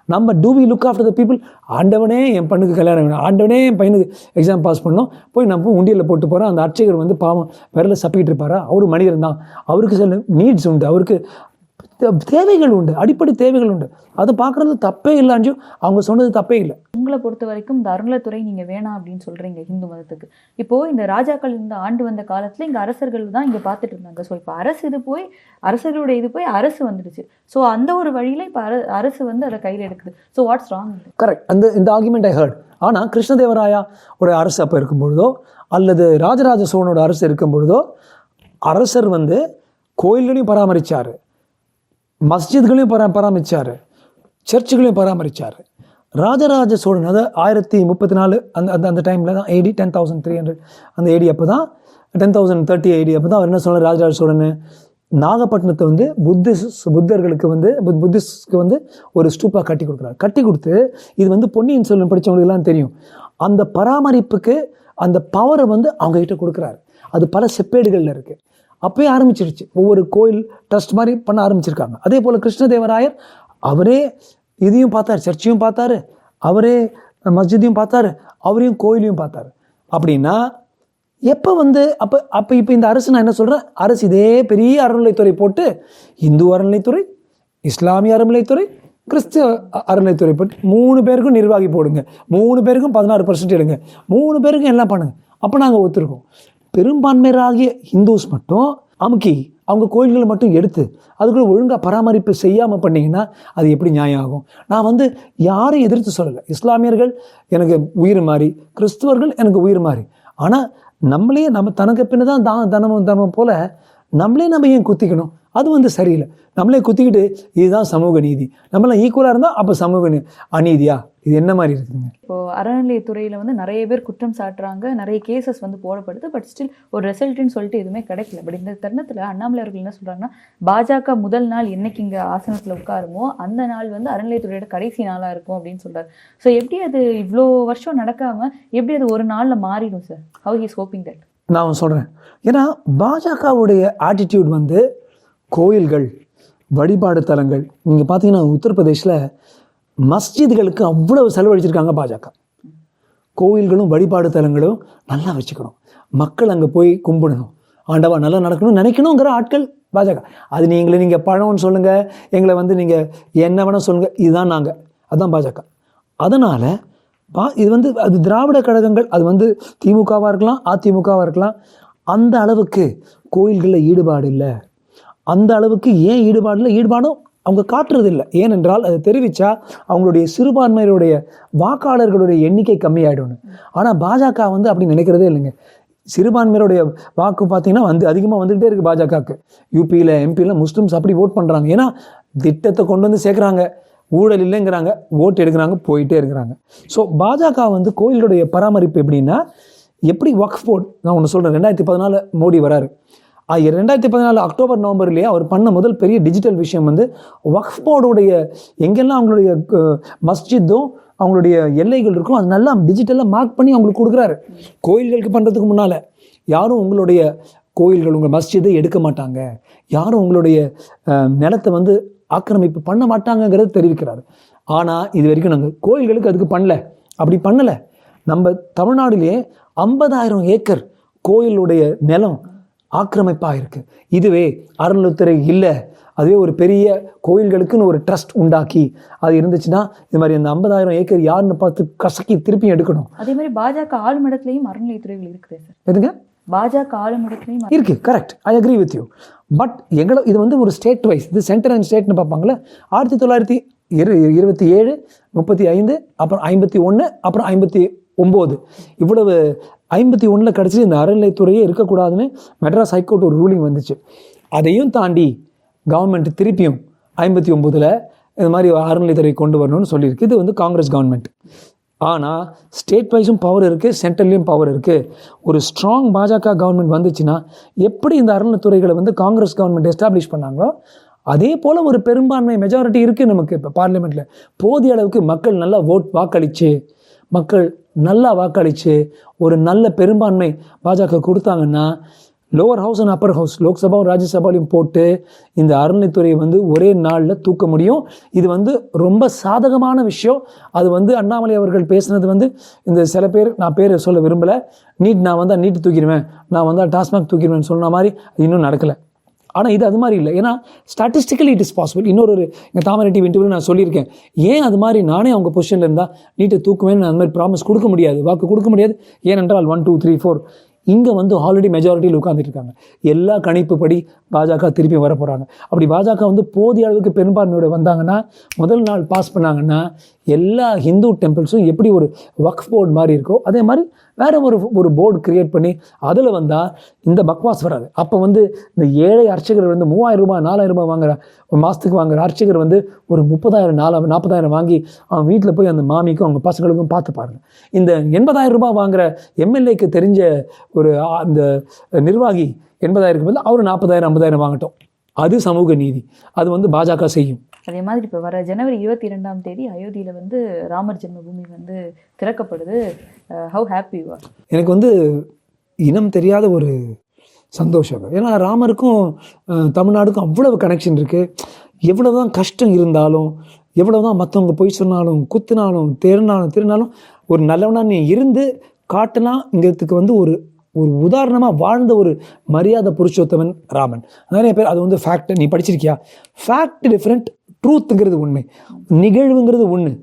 நம்ம do we look after the people ஆண்டவனே என் பண்ணுக்கு கல்யாணம் வேணும். ஆண்டவனே என் பையனுக்கு எக்ஸாம் பாஸ் பண்ணோம் போய் நம்ம உண்டியலில் போட்டு போகிறோம் அந்த அர்ச்சகர் வந்து பாவம் விரல சப்பிட்டு இருப்பாரா? அவர் மனிதன் தான். அவருக்கு சில நீட்ஸ் உண்டு. அவருக்கு தேவைகள் உண்டு. அடிப்படை தேவைகள் உண்டு. அதை பார்க்குறது தப்பே இல்லைன்னு அவங்க சொன்னது தப்பே இல்லை. உங்களை பொறுத்த வரைக்கும் இந்த அறநிலைத்துறை நீங்க வேணாம் அப்படின்னு சொல்றீங்க ஹிந்து மதத்துக்கு. இப்போ இந்த ராஜாக்கள் இந்த ஆண்டு வந்த காலத்துல இங்க அரசர்கள் தான் இங்க பார்த்துட்டு இருந்தாங்க. ஸோ இப்போ அரசு இது போய் அரசர்களுடைய இது போய் அரசு வந்துடுச்சு. ஸோ அந்த ஒரு வழியில இப்போ அர அரசு வந்து அதை கையில் எடுக்குது. ஸோ வாட்ஸ் ராங் கரெக்ட் அந்த இந்த ஆர்குமெண்ட் ஐ ஹர்ட் ஆனால் கிருஷ்ணதேவராயா ஒரு அரசு அப்போ இருக்கும் பொழுதோ அல்லது ராஜராஜ சோழனோட அரசு இருக்கும் பொழுதோ அரசர் வந்து கோயில்களையும் பராமரித்தார் மஸ்ஜித்களையும் பரா பராமரித்தார் சர்ச்சுகளையும் பராமரித்தார் ராஜராஜ சோழன் அதாவது ஆயிரத்தி முப்பத்தி நாலு அந்த அந்த அந்த டைமில் தான் AD ten thousand three hundred அந்த ஏடி அப்போ தான் டென் தௌசண்ட் தேர்ட்டி ஏடி அப்போ தான் அவர் என்ன சொன்னார்? ராஜராஜ சோழன் நாகப்பட்டினத்தை வந்து புத்திஸ் புத்தர்களுக்கு வந்து புத் புத்திஸ்ட்க்கு வந்து ஒரு ஸ்டூப்பாக கட்டி கொடுக்குறாரு. கட்டி கொடுத்து இது வந்து பொன்னியின் செல்வன் படித்தவங்களுக்குலாம் தெரியும். அந்த பராமரிப்புக்கு அந்த பவரை வந்து அவங்ககிட்ட கொடுக்குறாரு. அது பல செப்பேடுகளில் இருக்குது அப்பயே ஆரம்பிச்சிருச்சு. ஒவ்வொரு கோயில் ட்ரஸ்ட் மாதிரி பண்ண ஆரம்பிச்சிருக்காங்க. அதே போல் கிருஷ்ணதேவராயர் அவரே இதையும் பார்த்தார் சர்ச்சையும் பார்த்தாரு. அவரே மஸ்ஜிதையும் பார்த்தாரு அவரையும் கோயிலையும் பார்த்தாரு. அப்படின்னா எப்போ வந்து அப்போ அப்போ இப்போ இந்த அரசு நான் என்ன சொல்கிறேன் அரசு இதே பெரிய அறநிலைத்துறை போட்டு இந்து அறநிலைத்துறை இஸ்லாமிய அறநிலைத்துறை கிறிஸ்துவ அறநிலைத்துறை போட்டு மூணு பேருக்கும் நிர்வாகி போடுங்க. மூணு பேருக்கும் பதினாறு பர்சன்ட் எடுங்க. மூணு பேருக்கும் எல்லாம் பண்ணுங்க. அப்போ நாங்கள் ஒத்துருக்கோம். பெரும்பான்மையராகிய ஹிந்துஸ் மட்டும் அமுக்கி அவங்க கோயில்களை மட்டும் எடுத்து அதுக்குள்ள ஒழுங்காக பராமரிப்பு செய்யாமல் பண்ணிங்கன்னா அது எப்படி நியாயம் ஆகும் நான் வந்து யாரையும் எதிர்த்து சொல்லலை. இஸ்லாமியர்கள் எனக்கு உயிர் மாறி கிறிஸ்துவர்கள் எனக்கு உயிர் மாறி. ஆனால் நம்மளே நம்ம தனக்கு பின்ன தான் தான் தனமும் தனமும் போல் நம்மளே நம்ம ஏன் குத்திக்கணும்? அது வந்து சரியில்லை. நம்மளே குத்திக்கிட்டு இதுதான் சமூக நீதி. நம்மளாம் ஈக்குவலாக இருந்தால் அப்போ சமூக நீ- அநீதியா? இது என்ன மாதிரி இருக்குதுங்க இப்போ அறநிலையத்துறையில வந்து நிறைய பேர் குற்றம் சாட்டுறாங்க நிறைய கேசஸ் வந்து போடப்படுது பட் ஸ்டில் ஒரு ரிசல்ட்னு சொல்லிட்டு எதுவுமே கிடைக்கல. பட் இந்த தருணத்துல அண்ணாமலை அவர்கள் என்ன சொல்றாங்கன்னா பாஜக முதல் நாள் என்னைக்கு இங்க ஆசனத்துல உட்காருமோ அந்த நாள் வந்து அறநிலையத்துறையோட கடைசி நாளா இருக்கும் அப்படின்னு சொல்றாரு. ஸோ எப்படி அது இவ்வளோ வருஷம் நடக்காம எப்படி அது ஒரு நாள்ல மாறிடும் sir how he's hoping that நான் சொல்கிறேன் ஏன்னா பாஜகவுடைய ஆட்டிடியூட் வந்து கோயில்கள் வழிபாடு தலங்கள் நீங்கள் பார்த்தீங்கன்னா உத்தரப்பிரதேசில் மஸ்ஜிதுகளுக்கு அவ்வளவு செலவழிச்சிருக்காங்க பாஜக. கோயில்களும் வழிபாடு தலங்களும் நல்லா வச்சுக்கணும். மக்கள் அங்கே போய் கும்பிடணும். ஆண்டவா நல்லா நடக்கணும்னு நினைக்கணுங்கிற ஆட்கள் பாஜக. அது நீங்களை நீங்கள் பழம்னு சொல்லுங்கள் எங்களை வந்து நீங்கள் என்ன வேணால் சொல்லுங்கள் இதுதான் நாங்கள் அதுதான் பாஜக. அதனால் பா இது வந்து அது திராவிட கழகங்கள் அது வந்து திமுகவாக இருக்கலாம் அதிமுகவாக இருக்கலாம் அந்த அளவுக்கு கோயில்களில் ஈடுபாடு இல்லை. அந்த அளவுக்கு ஏன் ஈடுபாடு இல்லை? ஈடுபாடும் அவங்க காட்டுறதில்லை. ஏனென்றால் அதை தெரிவித்தா அவங்களுடைய சிறுபான்மையினுடைய வாக்காளர்களுடைய எண்ணிக்கை கம்மியாயிடும்னு. ஆனால் பாஜக வந்து அப்படி நினைக்கிறதே இல்லைங்க. சிறுபான்மையருடைய வாக்கு பார்த்தீங்கன்னா வந்து அதிகமாக வந்துகிட்டே இருக்குது பாஜகவுக்கு. யூபியில் எம்பியில் முஸ்லீம்ஸ் அப்படி ஓட் பண்ணுறாங்க ஏன்னா திட்டத்தை கொண்டு வந்து சேர்க்குறாங்க. ஊழல் இல்லைங்கிறாங்க. ஓட்டு எடுக்கிறாங்க. போயிட்டே இருக்கிறாங்க. ஸோ பாஜக வந்து கோயிலுடைய பராமரிப்பு எப்படின்னா எப்படி ஒர்க் போர்ட் நான் ஒன்று சொல்கிறேன் ரெண்டாயிரத்தி பதினாலு மோடி வராரு. ரெண்டாயிரத்தி பதினாலு அக்டோபர் நவம்பர்லேயே அவர் பண்ண முதல் பெரிய டிஜிட்டல் விஷயம் வந்து வக்ஃப் போர்டுடைய எங்கெல்லாம் அவங்களுடைய மஸ்ஜித்தும் அவங்களுடைய எல்லைகள் இருக்கும் அது நல்லா டிஜிட்டலாக மார்க் பண்ணி அவங்களுக்கு கொடுக்குறாரு. கோயில்களுக்கு பண்ணுறதுக்கு முன்னால் யாரும் உங்களுடைய கோயில்கள் உங்கள் மஸ்ஜிதை எடுக்க மாட்டாங்க. யாரும் உங்களுடைய நிலத்தை வந்து ஆக்கிரமிப்பு பண்ண மாட்டாங்கங்கிறத தெரிவிக்கிறார். ஆனால் இது வரைக்கும் நாங்கள் கோயில்களுக்கு அதுக்கு பண்ணல. அப்படி பண்ணலை. நம்ம தமிழ்நாடுலேயே ஐம்பதாயிரம் ஏக்கர் கோயிலுடைய நிலம் ஆக்கிரமிப்பாக இருக்கு. இதுவே அறநிலைத்துறை இல்லை. அதுவே ஒரு பெரிய கோயில்களுக்குன்னு ஒரு ட்ரஸ்ட் உண்டாக்கி அது இருந்துச்சுன்னா இது மாதிரி அந்த ஐம்பதாயிரம் ஏக்கர் யாருன்னு பார்த்து கசக்கி திருப்பி எடுக்கணும். அதே மாதிரி பாஜக ஆளுமிடத்துலையும் அறநிலையத்துறைகள் இருக்குது சார். எதுங்க? பாஜக ஆளுமிடத்துலையும் இருக்கு. Correct I agree with you but எங்களை இது வந்து ஒரு ஸ்டேட் வைஸ் இது சென்டர் அண்ட் ஸ்டேட்னு பார்ப்பாங்களே ஆயிரத்தி தொள்ளாயிரத்தி இரு இருபத்தி ஏழு முப்பத்தி ஐந்து அப்புறம் ஐம்பத்தி ஒன்று அப்புறம் ஐம்பத்தி ஒம்பது. இவ்வளவு ஐம்பத்தி ஒன்றில் கிடச்சி இந்த அறநிலைத்துறையே இருக்கக்கூடாதுன்னு மெட்ராஸ் ஹைகோர்ட் ஒரு ரூலிங் வந்துச்சு. அதையும் தாண்டி கவர்மெண்ட் திருப்பியும் ஐம்பத்தி ஒம்போதில் இது மாதிரி அறநிலைத்துறை கொண்டு வரணும்னு சொல்லியிருக்கு. இது வந்து காங்கிரஸ் கவர்மெண்ட் ஆனால் ஸ்டேட் வைஸும் பவர் இருக்குது சென்ட்ரல்லையும் பவர் இருக்குது ஒரு ஸ்ட்ராங் பாஜக கவர்மெண்ட் வந்துச்சுன்னா எப்படி இந்த அறநிலைத்துறைகளை வந்து காங்கிரஸ் கவர்மெண்ட் எஸ்டாப்ளிஷ் பண்ணாங்களோ அதே போல் ஒரு பெரும்பான்மை மெஜாரிட்டி இருக்குது நமக்கு இப்போ பார்லிமெண்ட்டில் போதிய அளவுக்கு மக்கள் நல்லா ஓட் வாக்களித்து மக்கள் நல்லா வாக்களித்து ஒரு நல்ல பெரும்பான்மை பாஜக கொடுத்தாங்கன்னா lower house and upper house லோக்சபாவும் ராஜ்யசபாலையும் போட்டு இந்த அறநிலைத்துறையை வந்து ஒரே நாளில் தூக்க முடியும். இது வந்து ரொம்ப சாதகமான விஷயம். அது வந்து அண்ணாமலை அவர்கள் பேசுனது வந்து இந்த சில பேர் நான் பேர் சொல்ல விரும்பலை. நீட் நான் வந்தால் நீட்டு தூக்கிடுவேன். நான் வந்தால் டாஸ்மாக் தூக்கிடுவேன் சொன்ன மாதிரி இன்னும் நடக்கலை. ஆனால் இது அது மாதிரி இல்லை. ஏன்னா ஸ்டாட்டிஸ்டிக்கலி இட் இஸ் பாசிபிள் இன்னொரு எங்கள் தாமரை டிவி இன்டர்வியூ நான் சொல்லியிருக்கேன். ஏன் அது மாதிரி நானே அவங்க பொசிஷனில் இருந்தால் நீட்டை தூக்குவேன்னு அந்த மாதிரி ப்ராமிஸ் கொடுக்க முடியாது வாக்கு கொடுக்க முடியாது? ஏனென்றால் ஒன் டூ த்ரீ ஃபோர் இங்கே வந்து ஆல்ரெடி மெஜாரிட்டியில் உட்காந்துட்டு இருக்காங்க. எல்லா கணிப்புப்படி பாஜக திருப்பி வர போகிறாங்க அப்படி பாஜக வந்து போதிய அளவுக்கு பெரும்பான்மையோட வந்தாங்கன்னா முதல் நாள் பாஸ் பண்ணாங்கன்னா எல்லா ஹிந்து டெம்பிள்ஸும் எப்படி ஒரு வக்ஃப் போர்டு மாதிரி இருக்கோ அதே மாதிரி வேறு ஒரு ஒரு போர்டு கிரியேட் பண்ணி அதில் வந்தால் இந்த பக்வாஸ் வராது அப்போ வந்து இந்த ஏழை அர்ச்சகர் வந்து மூவாயிரம் ரூபாய் நாலாயிரம் ரூபாய் வாங்குற ஒரு மாதத்துக்கு வாங்குற அர்ச்சகர் வந்து ஒரு முப்பதாயிரம் நாலா நாற்பதாயிரம் வாங்கி அவன் வீட்டில் போய் அந்த மாமிக்கும் அவங்க பசங்களுக்கும் பார்த்து பாருங்க. இந்த எண்பதாயிரம் ரூபாய் வாங்குற எம்எல்ஏக்கு தெரிஞ்ச ஒரு அந்த நிர்வாகி எண்பதாயிரம் பதில் அவர் நாற்பதாயிரம் ஐம்பதாயிரம் வாங்கட்டும். அது சமூக நீதி. அது வந்து பாஜக செய்யும். அதே மாதிரி இப்போ வர ஜனவரி இருபத்தி ரெண்டாம் தேதி அயோத்தியில் வந்து ராமர் ஜென்மபூமி வந்து திறக்கப்படுது. ஹவு ஹாப்பி யூ ஆர் எனக்கு வந்து இனம் தெரியாத ஒரு சந்தோஷம் ஏன்னா ராமருக்கும் தமிழ்நாடுக்கும் அவ்வளவு கனெக்ஷன் இருக்குது எவ்வளவுதான் கஷ்டம் இருந்தாலும் எவ்வளவுதான் மற்றவங்க போய் சொன்னாலும் குத்துனாலும் தேர்னாலும் திருநாளும் ஒரு நல்லவனாக நீ இருந்து காட்டலாம்ங்கிறதுக்கு வந்து ஒரு ஒரு உதாரணமாக வாழ்ந்த ஒரு மரியாதை புருஷோத்தமன் ராமன். நிறைய பேர் அது வந்து ஃபேக்ட் நீ படிச்சிருக்கியா? ஃபேக்ட் டிஃப்ரெண்ட் ட்ரூத்துங்கிறது உண்மை நிகழ்வுங்கிறது ஒன்று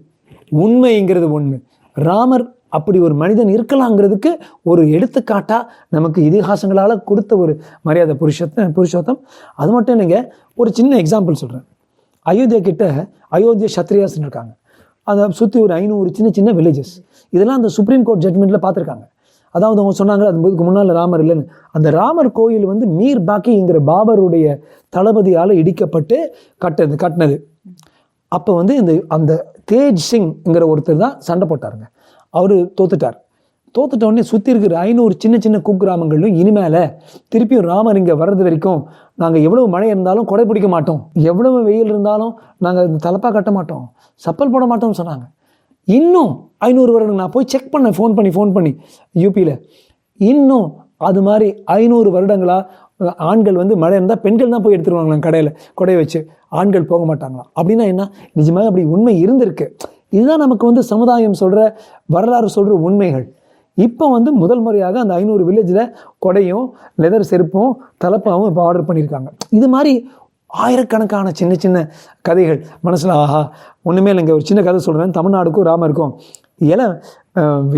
உண்மைங்கிறது ஒன்று ராமர் அப்படி ஒரு மனிதன் இருக்கலாங்கிறதுக்கு ஒரு எடுத்துக்காட்டாக நமக்கு இதிகாசங்களால் கொடுத்த ஒரு மரியாதை புருஷத்த புருஷோத்தம். அது மட்டும் இல்லைங்க ஒரு சின்ன எக்ஸாம்பிள் சொல்கிறேன் அயோத்தியா கிட்ட அயோத்தியா சத்ரியாஸ்னு இருக்காங்க அதை சுற்றி ஒரு ஐநூறு சின்ன சின்ன வில்லேஜஸ் இதெல்லாம் அந்த சுப்ரீம் கோர்ட் ஜட்மெண்ட்டில் பார்த்துருக்காங்க. அதாவது அவங்க சொன்னாங்க அதுக்கு முன்னால் ராமர் இல்லைன்னு. அந்த ராமர் கோயில் வந்து மீர் பாக்கிங்கிற பாபருடைய தளபதியால் இடிக்கப்பட்டு கட்டது கட்டினது. அப்போ வந்து இந்த அந்த தேஜ் சிங்ங்கிற ஒருத்தர் தான் சண்டை போட்டாருங்க. அவர் தோத்துட்டார். தோத்துட்ட உடனே சுற்றி இருக்கிற ஐநூறு சின்ன சின்ன குக்கிராமங்களும் இனிமேல திருப்பியும் ராமர் இங்கே வர்றது வரைக்கும் நாங்கள் எவ்வளவு மழை இருந்தாலும் கொடை பிடிக்க மாட்டோம். எவ்வளவு வெயில் இருந்தாலும் நாங்கள் தலப்பாக கட்ட மாட்டோம். சப்பல் போட மாட்டோம்னு சொன்னாங்க. இன்னும் ஐநூறு வருடங்கள் நான் போய் செக் பண்ணேன் ஃபோன் பண்ணி ஃபோன் பண்ணி. யூபியில் இன்னும் அது மாதிரி ஐநூறு வருடங்களாக ஆண்கள் வந்து மழை இருந்தால் பெண்கள் தான் போய் எடுத்துருவாங்களாம் கடையில் கொடையை வச்சு. ஆண்கள் போக மாட்டாங்களாம். அப்படின்னா என்ன? நிஜமாக அப்படி உண்மை இருந்திருக்கு. இதுதான் நமக்கு வந்து சமுதாயம் சொல்கிற வரலாறு சொல்கிற உண்மைகள். இப்போ வந்து முதல் முறையாக அந்த ஐநூறு வில்லேஜில் கொடையும் லெதர் செருப்பும் தலப்பாவும் இப்போ ஆர்டர் பண்ணியிருக்காங்க இது மாதிரி ஆயிரக்கணக்கான சின்ன சின்ன கதைகள். மனசில் ஆஹா ஒன்றுமே இல்லைங்க. ஒரு சின்ன கதை சொல்கிறேன் தமிழ்நாடுக்கும் ராமருக்கும் இலை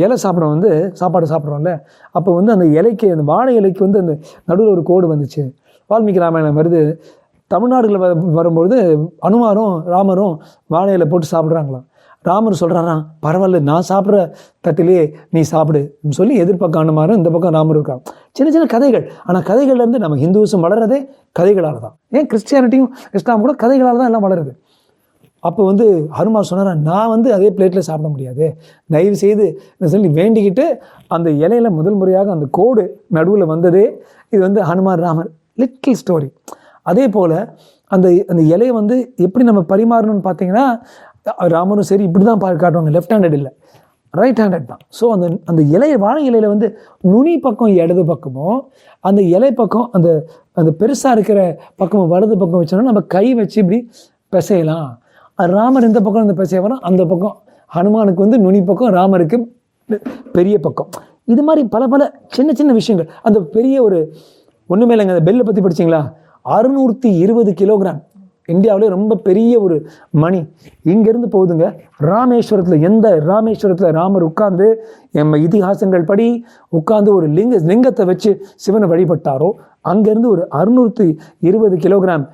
இலை சாப்பிட்றோம் வந்து சாப்பாடு சாப்பிட்றோம்ல அப்போ வந்து அந்த இலைக்கு அந்த வாழை இலைக்கு வந்து அந்த நடுவில் ஒரு கோடு வந்துச்சு. வால்மீகி ராமாயணம் வருது. தமிழ்நாடுகளில் வ வரும்பொழுது அனுமாரும் ராமரும் வாழை இலை போட்டு சாப்பிட்றாங்களாம். ராமர் சொல்கிறாராம் பரவாயில்ல நான் சாப்பிட்ற தட்டிலே நீ சாப்பிடு. சொல்லி எதிர்பக்கம் அனுமாரும் இந்த பக்கம் ராமர் இருக்கான் சின்ன சின்ன கதைகள். ஆனால் கதைகள்லேருந்து நம்ம ஹிந்துவிசம் வளர்றதே கதைகளால் தான் ஏன் கிறிஸ்டியானிட்டியும் இஸ்லாம் கூட கதைகளால் தான் எல்லாம் வளருது. அப்போ வந்து ஹனுமான் சொன்னார் நான் வந்து அதே பிளேட்டில் சாப்பிட முடியாது. தயவு செய்து சொல்லி வேண்டிக்கிட்டு அந்த இலையில முதல் முறையாக அந்த கோடு நடுவில் வந்ததே இது வந்து ஹனுமார் ராமர் லிட்டில் ஸ்டோரி அதே போல் அந்த அந்த இலையை வந்து எப்படி நம்ம பரிமாறணும்னு பார்த்தீங்கன்னா ராமனும் சரி இப்படி தான் காட்டுவாங்க. லெஃப்ட் ஹேண்டட் இல்லை. ரைட் ஹேண்டட் தான். ஸோ அந்த அந்த இலை வாழை இலையில் வந்து நுனி பக்கம் இடது பக்கமும் அந்த இலை பக்கம் அந்த அந்த பெருசாக இருக்கிற பக்கமும் வலது பக்கம் வச்சோம்னா நம்ம கை வச்சு இப்படி பிசையலாம். ராமர் இந்த பக்கம் இந்த பிசைய வரும் அந்த பக்கம். ஹனுமானுக்கு வந்து நுனி பக்கம் ராமருக்கு பெ- பெரிய பக்கம். இது மாதிரி பல பல சின்ன சின்ன விஷயங்கள். அந்த பெரிய ஒரு ஒன்றுமே இல்லைங்க அந்த பெல்லை பற்றி படிச்சிங்களா? அறுநூற்றி இருபது கிலோகிராம். இந்தியாவிலே ரொம்ப பெரிய ஒரு மணி. இங்கேருந்து போகுதுங்க. ராமேஸ்வரத்தில் எந்த ராமேஸ்வரத்தில் ராமர் உட்கார்ந்து நம்ம இதிகாசங்கள் படி உட்கார்ந்து ஒரு லிங்க லிங்கத்தை வச்சு சிவனை வழிபட்டாரோ அங்கேருந்து ஒரு அறுநூற்றி இருபது கிலோகிராம்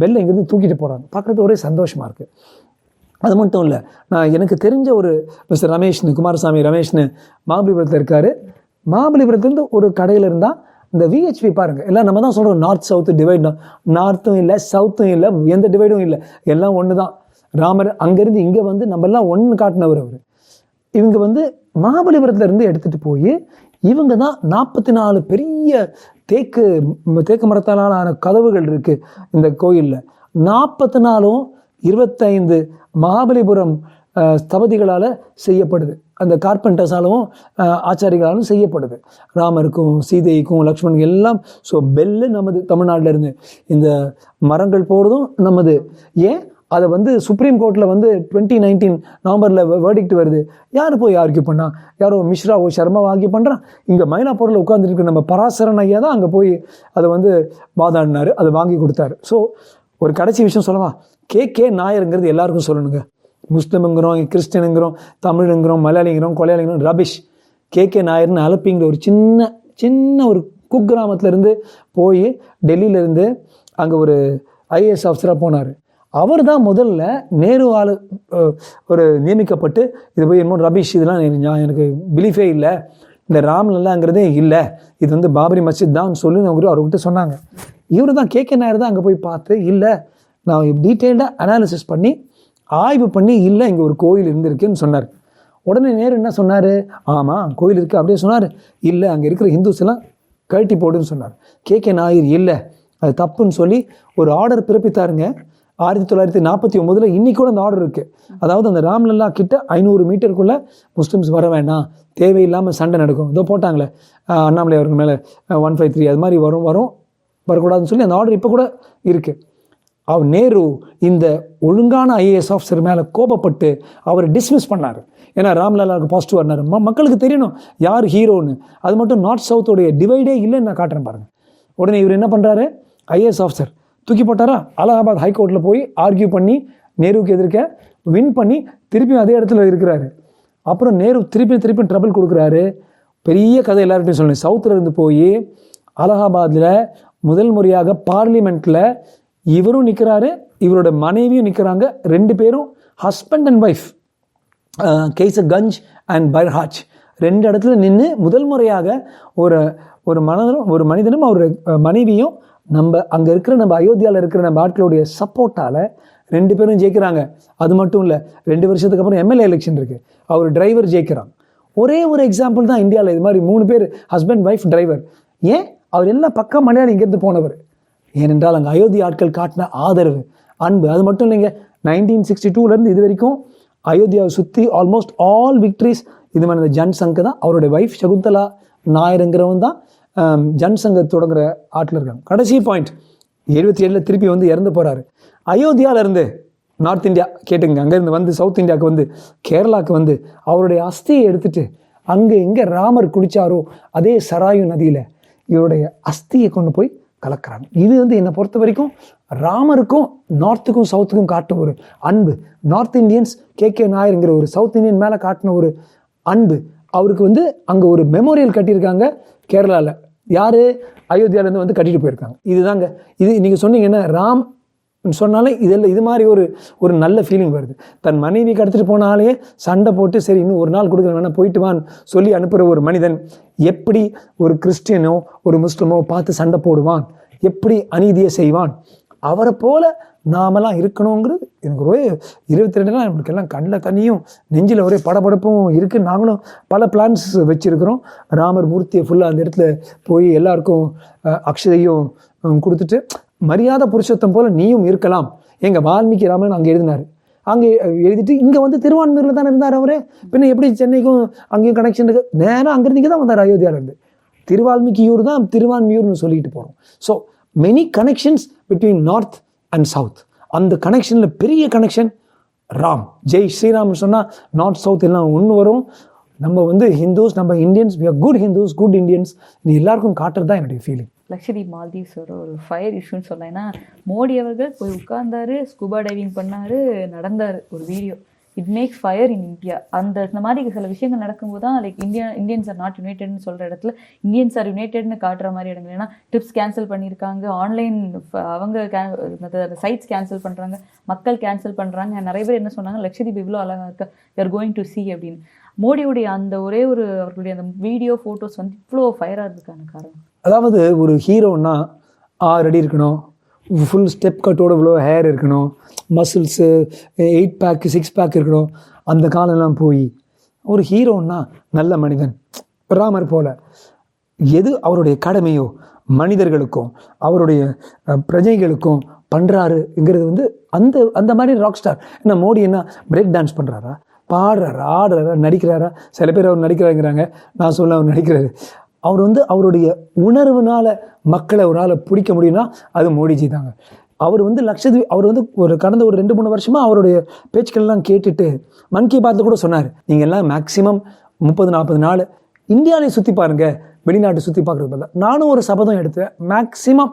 பெல்லை இங்கேருந்து தூக்கிட்டு போகிறாங்க பார்க்குறது ஒரே சந்தோஷமாக இருக்குது அது மட்டும் இல்லை நான் எனக்கு தெரிஞ்ச ஒரு மிஸ்டர் ரமேஷ்னு குமாரசாமி ரமேஷ்னு மகாபலிபுரத்தில் இருக்கார். மகாபலிபுரத்துலேருந்து ஒரு கடையில் இருந்தால் இந்த விஹெச்பி பாருங்க. எல்லாம் நம்ம தான் சொல்கிறோம் நார்த் சவுத்து டிவைட் நார்த்தும் இல்லை சவுத்தும் இல்லை எந்த டிவைடும் இல்லை. எல்லாம் ஒன்று தான் ராமர் அங்கேருந்து இங்கே வந்து நம்ம எல்லாம் ஒன்று காட்டினவர் அவர். இவங்க வந்து மகாபலிபுரத்துல எடுத்துகிட்டு எடுத்துட்டு போய் இவங்க தான் நாற்பத்தி நாலு பெரிய தேக்கு தேக்கு மரத்தாலான ஆன கதவுகள் இருக்கு இந்த கோயிலில். நாற்பத்தி நாலும் இருபத்தைந்து மகாபலிபுரம் ஸ்தபதிகளால் செய்யப்படுது. அந்த கார்பெண்டர்ஸாலும் ஆச்சாரிகளாலும் செய்யப்படுது. ராமருக்கும் சீதைக்கும் லக்ஷ்மணுக்கும் எல்லாம் ஸோ பெல்லு நமது தமிழ்நாட்டில் இருந்து இந்த மரங்கள் போகிறதும் நமது. ஏன்? அதை வந்து சுப்ரீம் கோர்ட்டில் வந்து டுவெண்ட்டி நைன்டீன் நவம்பரில் வேர்டிக்ட் வருது. யார் போய் ஆர்கியூ பண்ணா? யாரோ மிஸ்ராவோ சர்மாவோ ஆர்கியூ பண்ணுறான் இங்கே மயிலாப்பூரில் உட்காந்துருக்கு நம்ம பராசரன் ஐயா தான் அங்கே போய் அதை வந்து வாதாடினார். அதை வாங்கி கொடுத்தாரு. ஸோ ஒரு கடைசி விஷயம் சொல்லவா? கே கே நாயருங்கிறது எல்லாருக்கும் சொல்லணுங்க. முஸ்லீமுங்கிறோம் கிறிஸ்டினுங்கிறோம் தமிழுங்கிறோம் மலையாளிங்கிறோம் கொலையாளிங்கிறோம் ரபிஷ் கே. கே. நாயர்னு அலப்பிங்கிற ஒரு சின்ன சின்ன ஒரு குக்கிராமத்துலேருந்து போய் டெல்லியிலேருந்து அங்கே ஒரு ஐஏஎஸ் ஆஃபீஸராக போனார். அவர் தான் முதல்ல நேரு ஒரு நியமிக்கப்பட்டு இது போய் என்னமோ ரபிஷ் இதெல்லாம் எனக்கு எனக்கு பிலீஃபே இல்லை. இந்த ராம்லல்லாங்கிறதே இல்லை. இது வந்து பாபரி மஸ்ஜித் தான் சொல்லி அவங்க அவர்கிட்ட சொன்னாங்க. இவர் தான் கே. கே. நாயர் தான் அங்கே போய் பார்த்து இல்லை நான் டீட்டெயில்டாக அனாலிசிஸ் பண்ணி ஆய்வு பண்ணி இல்லை இங்கே ஒரு கோயில் இருந்திருக்குன்னு சொன்னார். உடனே நேரு என்ன சொன்னார்? ஆமாம் கோயில் இருக்குது அப்படியே சொன்னார். இல்லை அங்கே இருக்கிற ஹிந்துஸ் எல்லாம் கழட்டி போடுன்னு சொன்னார். கே. கே. நாயர் இல்லை அது தப்புன்னு சொல்லி ஒரு ஆர்டர் பிறப்பித்தாருங்க. ஆயிரத்தி தொள்ளாயிரத்தி நாற்பத்தி ஒம்போதில் இன்றைக்கி கூட அந்த ஆர்டர் இருக்குது அதாவது அந்த ராம்லல்லா கிட்ட ஐநூறு மீட்டருக்குள்ளே முஸ்லீம்ஸ் வர வேண்டாம். தேவையில்லாமல் சண்டை நடக்கும். இதோ போட்டாங்களே. அண்ணாமலை அவருக்கு மேலே ஒன் ஃபைவ் த்ரீ அது மாதிரி வரும் வரும் வரக்கூடாதுன்னு சொல்லி அந்த ஆர்டர் இப்போ கூட இருக்குது அவர் நேரு இந்த ஒழுங்கான ஐஏஎஸ் ஆஃபீஸர் மேலே கோபப்பட்டு அவரை டிஸ்மிஸ் பண்ணார். ஏன்னா ராம்லாலாவுக்கு பாசிட்டிவ் வரனார் ம மக்களுக்கு தெரியணும் யார் ஹீரோன்னு. அது மட்டும் நார்த் சவுத்தோடைய டிவைடே இல்லைன்னு நான் காட்டுறேன் பாருங்கள் உடனே இவர் என்ன பண்ணுறாரு ஐஏஎஸ் ஆஃபீஸர் தூக்கி போட்டாரா? அலகாபாத் ஹைகோர்ட்டில் போய் ஆர்கியூ பண்ணி நேருவுக்கு எதிர்க்க வின் பண்ணி திருப்பியும் அதே இடத்துல இருக்கிறாரு. அப்புறம் நேரு திருப்பி திருப்பி ட்ரபிள் கொடுக்குறாரு. பெரிய கதை எல்லார்கிட்டையும் சொல்லணும். சவுத்தில் இருந்து போய் அலகாபாத்தில் முதல் முறையாக பார்லிமெண்ட்டில் இவரும் நிற்கிறாரு இவரோட மனைவியும் நிற்கிறாங்க ரெண்டு பேரும் husband and wife Kaiserganj and Barhaj ரெண்டு இடத்துல நின்று முதல் முறையாக ஒரு ஒரு மனதரும் ஒரு மனிதனும் அவர் மனைவியும் நம்ம அங்கே இருக்கிற நம்ம அயோத்தியாவில் இருக்கிற நம்ம ஆட்களுடைய சப்போர்ட்டால் ரெண்டு பேரும் ஜெயிக்கிறாங்க. அது மட்டும் இல்லை ரெண்டு வருஷத்துக்கு அப்புறம் எம்எல்ஏ எலெக்ஷன் இருக்குது அவர் டிரைவர் ஜெயிக்கிறான். ஒரே ஒரு எக்ஸாம்பிள் தான் இந்தியாவில் இது மாதிரி மூணு பேர் ஹஸ்பண்ட் ஒய்ஃப் டிரைவர் ஏன்? அவர் எல்லாம் பக்கா மலையாளி இங்கேருந்து போனவர். ஏனென்றால் அங்கே அயோத்தி ஆட்கள் காட்டின ஆதரவு அன்பு. அது மட்டும் இல்லைங்க நைன்டீன் சிக்ஸ்டி டூலேருந்து இது வரைக்கும் அயோத்தியாவை சுற்றி ஆல்மோஸ்ட் ஆல் விக்ட்ரிஸ் இது மாதிரி இந்த ஜன் சங்கு தான். அவருடைய ஒய்ஃப் சகுந்தலா நாயருங்கிறவன் தான் ஜன் சங்க தொடங்குற ஆட்டில் இருக்காங்க. கடைசி பாயிண்ட் எழுபத்தி ஏழில் திருப்பி வந்து இறந்து போகிறாரு அயோத்தியாவிலேருந்து நார்த் இந்தியா கேட்டுங்க அங்கேருந்து வந்து சவுத் இந்தியாவுக்கு வந்து கேரளாவுக்கு வந்து அவருடைய அஸ்தியை எடுத்துட்டு அங்கே எங்கே ராமர் குடித்தாரோ அதே சராயு நதியில் இவருடைய அஸ்தியை கொண்டு போய் கலக்கிறாங்க. இது வந்து என்னை பொறுத்த வரைக்கும் ராமருக்கும் நார்த்துக்கும் சவுத்துக்கும் காட்டின ஒரு அன்பு. நார்த் இந்தியன்ஸ் கே கே நாயருங்கிற ஒரு சவுத் இந்தியன் மேலே காட்டின ஒரு அன்பு. அவருக்கு வந்து அங்கே ஒரு மெமோரியல் கட்டியிருக்காங்க கேரளாவில் யார்? அயோத்தியாவிலேருந்து வந்து கட்டிட்டு போயிருக்காங்க. இதுதாங்க. இது நீங்கள் சொன்னீங்கன்னா ராம் சொன்னாலே இதில் இது மாதிரி ஒரு ஒரு நல்ல ஃபீலிங் வருது. தன் மனைவி கடத்திட்டு போனாலே சண்டை போட்டு சரி இன்னும் ஒரு நாள் கொடுக்குறேன் வேணா போயிட்டு வான்னு சொல்லி அனுப்புகிற ஒரு மனிதன் எப்படி ஒரு கிறிஸ்டியனோ ஒரு முஸ்லிமோ பார்த்து சண்டை போடுவான்? எப்படி அநீதியை செய்வான்? அவரை போல நாமெல்லாம் இருக்கணுங்கிறது எனக்கு ஒரே இருபத்தி ரெண்டுலாம் நம்மளுக்கு எல்லாம் கண்ணில் தண்ணியும் நெஞ்சில் ஒரே படபடப்பும் இருக்குது நாங்களும் பல பிளான்ஸ் வச்சுருக்கிறோம். ராமர் மூர்த்தியை ஃபுல்லாக அந்த இடத்துல போய் எல்லாருக்கும் அக்ஷதையும் கொடுத்துட்டு மரியாதை புருஷத்தம் போல் நீயும் இருக்கலாம். எங்கள் வால்மீகி ராமன் அங்கே எழுதினார். அங்கே எழுதிட்டு இங்கே வந்து திருவான்மையூரில் தான் இருந்தார் அவர்? பின்ன எப்படி சென்னைக்கும் அங்கேயும் கனெக்ஷன் இருக்குது நேராக அங்கேருந்து இங்கே தான் வந்தார் அயோத்தியாவிலேருந்து திருவால்மீகியூர் தான் திருவான்மியூர்னு சொல்லிட்டு போகிறோம் so many connections between north and south அந்த கனெக்ஷனில் பெரிய கனெக்ஷன் ராம். ஜெய் ஸ்ரீராம்னு சொன்னால் நார்த் சவுத் எல்லாம் ஒன்று வரும். நம்ம வந்து ஹிந்துஸ் நம்ம Indians we are good Hindus good Indians இது எல்லாருக்கும் காட்டுறது தான் என்னுடைய ஃபீலிங் லக்ஷதீப் மால்தீவ்ஸோட ஒரு ஃபயர் இஷ்யூன்னு சொல்லலாம் ஏன்னா மோடி அவர்கள் போய் உட்கார்ந்தாரு ஸ்கூபா டைவிங் பண்ணாரு நடந்தார் ஒரு video it makes fire in India அந்த இந்த மாதிரி சில விஷயங்கள் நடக்கும்போது தான் like India Indians are not யுனைடெட்னு சொல்கிற இடத்துல இந்தியன்ஸ் ஆர் யுனைடெட்னு காட்டுற மாதிரி இடங்கள். ஏன்னா டிப்ஸ் கேன்சல் பண்ணியிருக்காங்க ஆன்லைன் அவங்க கே சைட்ஸ் கேன்சல் பண்ணுறாங்க மக்கள் கேன்சல் பண்ணுறாங்க நிறைய பேர் என்ன சொன்னாங்க லக்ஷதீப் இவ்வளோ அழகாக இருக்கா யூஆர் கோயிங் டு சி அப்படின்னு. மோடியுடைய அந்த ஒரே ஒரு அவர்களுடைய அந்த வீடியோ ஃபோட்டோஸ் வந்து இவ்வளோ ஃபயராக இருக்கான காரணம். அதாவது ஒரு ஹீரோன்னா ஆறு அடி இருக்கணும். ஃபுல் ஸ்டெப் கட்டோட இவ்வளோ ஹேர் இருக்கணும். Muscles eight pack six pack இருக்கணும். அந்த காலம்லாம் போய் ஒரு ஹீரோன்னா நல்ல மனிதன். ராமர் போல. எது அவருடைய கடமையோ மனிதர்களுக்கும் அவருடைய பிரஜைகளுக்கும் பண்ணுறாருங்கிறது வந்து அந்த அந்த மாதிரி ராக் ஸ்டார் என்ன மோடி என்ன பிரேக் டான்ஸ் பண்ணுறாரா பாடுறாரா? ஆடுறாரா? நடிக்கிறாரா? சில பேர் அவர் நடிக்கிறாங்கிறாங்க நான் சொல்ல அவர் நடிக்கிறாரு. அவர் வந்து அவருடைய உணர்வுனால மக்களை அவரால் பிடிக்க முடியும்னா அது மோடிஜி தாங்க. அவர் வந்து லட்சதீப் அவர் வந்து ஒரு கடந்த ஒரு ரெண்டு மூணு வருஷமாக அவருடைய பேச்சுக்கள்லாம் கேட்டுட்டு மன் கி பாத்தில் கூட சொன்னார். நீங்கள் எல்லாம் மேக்ஸிமம் முப்பது நாற்பது நாள் இந்தியாவிலே சுற்றி பாருங்க வெளிநாட்டு சுற்றி பார்க்குறது பதிலா. நானும் ஒரு சபதம் எடுத்தேன். மேக்ஸிமம்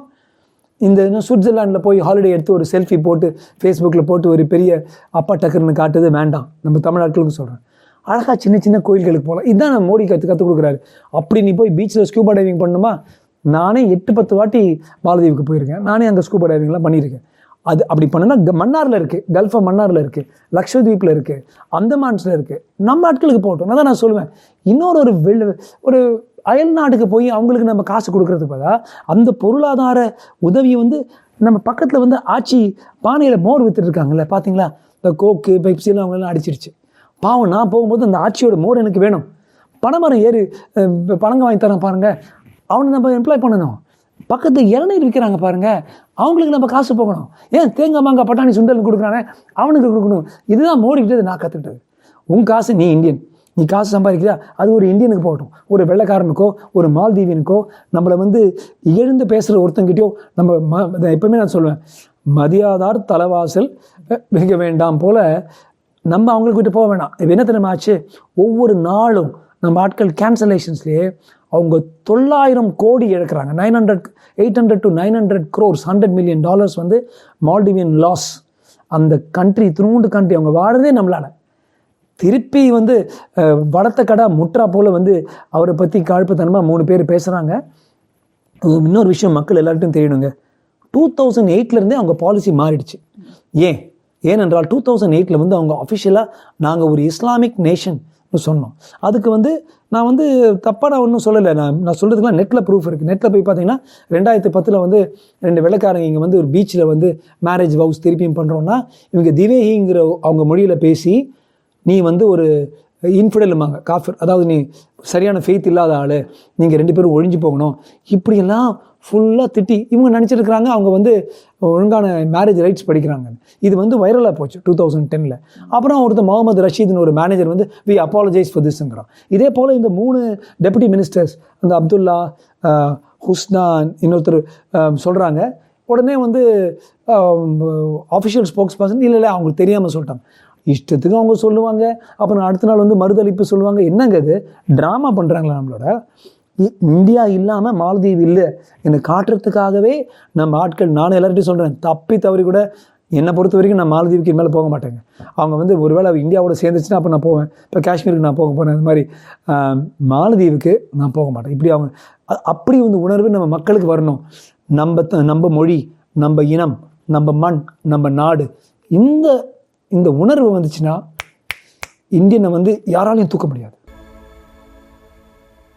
இந்த சுவிட்சர்லாண்டில் போய் ஹாலிடே எடுத்து ஒரு செல்ஃபி போட்டு ஃபேஸ்புக்கில் போட்டு ஒரு பெரிய அப்பா டக்குன்னு காட்டுது வேண்டாம். நம்ம தமிழ்நாட்டுக்கு சொல்கிறேன் அழகாக சின்ன சின்ன கோயில்களுக்கு போகலாம் இதுதான் நம்ம மோடி கற்று கற்றுக் கொடுக்குறாரு. அப்படி நீ போய் பீச்சில் ஸ்கூபா டைவிங் பண்ணணுமா? நானே எட்டு பத்து வாட்டி மாலதீவுக்கு போயிருக்கேன். நானே அங்கே ஸ்கூபா டைவிங்லாம் பண்ணியிருக்கேன். அது அப்படி பண்ணுனா மன்னாரில் இருக்குது கல்ஃப் ஆஃப் மன்னாரில் இருக்குது லக்ஷதீப்பில் இருக்குது அந்தமான்ஸில் இருக்குது நம்ம ஆட்களுக்கு போகட்டும். நான் தான் நான் சொல்லுவேன். இன்னொரு ஒரு வெள்ள ஒரு அயல் நாட்டுக்கு போய் அவங்களுக்கு நம்ம காசு கொடுக்கறதுக்கு பதிலா அந்த பொருளாதார உதவியை வந்து நம்ம பக்கத்தில் வந்து ஆட்சி பானையில் மோர் வித்துட்டு இருக்காங்கல்ல பார்த்தீங்களா இந்த கோக்கு பெப்சிலாம் அவங்களெல்லாம் அடிச்சிருச்சு. பாவம் நான் போகும்போது அந்த ஆட்சியோட மோர் எனக்கு வேணும். பணமரம் ஏறு பணங்க வாங்கி தரேன் பாருங்கள் அவனை நம்ம எம்ப்ளாய் பண்ணணும். பக்கத்து இளநீர் விற்கிறாங்க பாருங்கள் அவங்களுக்கு நம்ம காசு போகணும். ஏன் தேங்காய் மாங்காய் பட்டாணி சுண்டல் கொடுக்குறானே? அவனுக்கு கொடுக்கணும். இதுதான் மோடிக்கிட்டது நான் கற்றுக்கிட்டது உன் காசு நீ இந்தியன். நீ காசு சம்பாதிக்கிறியா? அது ஒரு இந்தியனுக்கு போகட்டும். ஒரு வெள்ளைக்காரனுக்கோ ஒரு மால்தீவியனுக்கோ நம்மளை வந்து எழுந்து பேசுகிற ஒருத்தங்கிட்டயோ நம்ம ம எப்பவுமே நான் சொல்லுவேன் மதியாதார் தலைவாசல் மிக வேண்டாம் போல் நம்ம அவங்களுக்கு விட்டு போக வேணாம். இப்போ என்ன தெரியுமா ஆச்சு? ஒவ்வொரு நாளும் நம்ம ஆட்கள் கேன்சலேஷன்ஸ்லேயே அவங்க தொள்ளாயிரம் கோடி இழக்கிறாங்க. Nine hundred eight hundred to nine hundred crores hundred million dollars வந்து மால்டிவியன் லாஸ் அந்த கண்ட்ரி திருவுண்டு கண்ட்ரி அவங்க வாழறதே நம்மளால். திருப்பி வந்து வளர்த்த கடை முற்றா போல் வந்து அவரை பற்றி காழ்ப்புத்தனமாக மூணு பேர் பேசுகிறாங்க இன்னொரு விஷயம் மக்கள் எல்லார்ட்டும் தெரியணுங்க. டூ தௌசண்ட் எயிட்லேருந்தே அவங்க பாலிசி மாறிடுச்சு. ஏன்? ஏனென்றால் டூ தௌசண்ட் எயிட்டில் வந்து அவங்க அஃபிஷியலாக நாங்கள் ஒரு இஸ்லாமிக் நேஷன் சொன்னோம். அதுக்கு வந்து நான் வந்து தப்பாக நான் ஒன்றும் சொல்லலை. நான் நான் சொல்கிறதுக்குலாம் நெட்டில் ப்ரூஃப் இருக்குது நெட்டில் போய் பார்த்தீங்கன்னா ரெண்டாயிரத்தி பத்தில் வந்து ரெண்டு வெள்ளக்காரங்க இங்கே வந்து ஒரு பீச்சில் வந்து மேரேஜ் வவுஸ் திருப்பியும் பண்ணுறோன்னா இவங்க திவேஹிங்கிற அவங்க மொழியில் பேசி நீ வந்து ஒரு இன்ஃபிடலுமாங்க காஃபர் அதாவது நீ சரியான ஃபெய்த் இல்லாத ஆள் நீங்கள் ரெண்டு பேரும் ஒழிஞ்சு போகணும். இப்படியெல்லாம் ஃபுல்லாக திட்டி இவங்க நினச்சிருக்கிறாங்க அவங்க வந்து ஒழுங்கான மேரேஜ் ரைட்ஸ் படிக்கிறாங்க. இது வந்து வைரலாக போச்சு டூ தௌசண்ட் டெனில் அப்புறம் ஒருத்தர் முகமது ரஷீத்னு ஒரு மேனேஜர் வந்து வி அப்பாலஜைஸ் ஃபார் திஸ்ங்கிறான் இதே போல் இந்த மூணு டெபுட்டி மினிஸ்டர்ஸ் அந்த அப்துல்லா ஹுஸ்னான் ஹுஸ்னா இன்னொருத்தர் சொல்கிறாங்க உடனே வந்து ஆஃபிஷியல் ஸ்போக்ஸ் பர்சன் இல்லை இல்லை அவங்களுக்கு தெரியாமல் சொல்லிட்டாங்க. இஷ்டத்துக்கு அவங்க சொல்லுவாங்க. அப்புறம் அடுத்த நாள் வந்து மறுதளிப்பு சொல்லுவாங்க. என்னங்க இது? ட்ராமா பண்ணுறாங்களா நம்மளோட? இ- இந்தியா இல்லாமல் மாலத்தீவு இல்லை. என்னை காட்டுறதுக்காகவே நம்ம ஆட்கள் நானும் எல்லார்ட்டையும் சொல்கிறேன் தப்பி தவறி கூட என்னை பொறுத்த வரைக்கும் நான் மாலத்தீவுக்கு மேலே போக மாட்டேங்க. அவங்க வந்து ஒருவேளை இந்தியாவோட சேர்ந்துச்சுன்னா அப்போ நான் போவேன். இப்போ காஷ்மீருக்கு நான் போக போகிறேன் அது மாதிரி மாலதீவுக்கு மாலத்தீவுக்கு நான் போக மாட்டேன். இப்படி அவங்க அப்படி வந்து உணர்வு நம்ம மக்களுக்கு வரணும். நம்ம த- நம்ம மொழி நம்ம இனம் நம்ம மண் நம்ம நாடு இந்த இந்த உணர்வு வந்துச்சுன்னா இந்தியனை வந்து யாராலையும் தூக்க முடியாது.